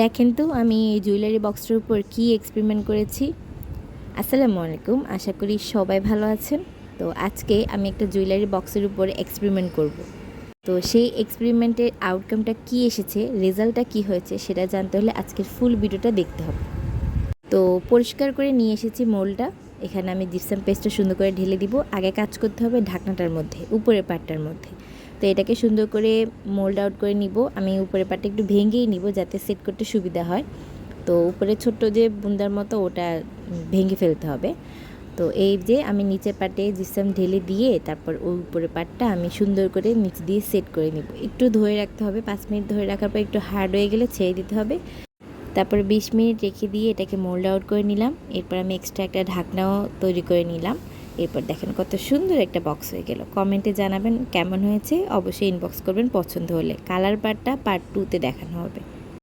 দেখেন তো, আমি এই জুয়েলারি বক্সটার উপর কী এক্সপেরিমেন্ট করেছি। আসসালামু আলাইকুম, আশা করি সবাই ভালো আছেন। তো আজকে আমি একটা জুয়েলারি বক্সের উপর এক্সপেরিমেন্ট করব। তো সেই এক্সপেরিমেন্টের আউটকামটা কি এসেছে রেজাল্টটা কি হয়েছে, সেটা জানতে হলে আজকের ফুল ভিডিওটা দেখতে হবে। তো পরিষ্কার করে নিয়ে এসেছি মোলটা এখানে আমি জিপসাম পেস্টটা সুন্দর করে ঢেলে দিব। আগে কাজ করতে হবে ঢাকনাটার মধ্যে, উপরের পাটটার মধ্যে। তো এটাকে সুন্দর করে মোল্ড আউট করে নিব। আমি উপরের পাটটা একটু ভেঙেই নিব যাতে সেট করতে সুবিধা হয়। তো উপরে ছোট্ট যে বুন্দার মতো ওটা ভেঙে ফেলতে হবে। তো এই যে আমি নিচের পাটে জিপসাম ঢেলে দিয়ে তারপর ওই উপরের পাটটা আমি সুন্দর করে নিচ দিয়ে সেট করে নিব। একটু ধরে রাখতে হবে, পাঁচ মিনিট ধরে রাখার পর একটু হার্ড হয়ে গেলে ছেড়ে দিতে হবে। তারপর বিশ মিনিট রেখে দিয়ে এটাকে মোল্ড আউট করে নিলাম। এরপর আমি এক্সট্রা একটা ঢাকনাও তৈরি করে নিলাম। এরপর দেখেন কত সুন্দর একটা বক্স হয়ে গেল। কমেন্টে জানাবেন কেমন হয়েছে। অবশ্যই ইনবক্স করবেন পছন্দ হলে। কালার পার্টটা পার্ট টুতে দেখানো হবে।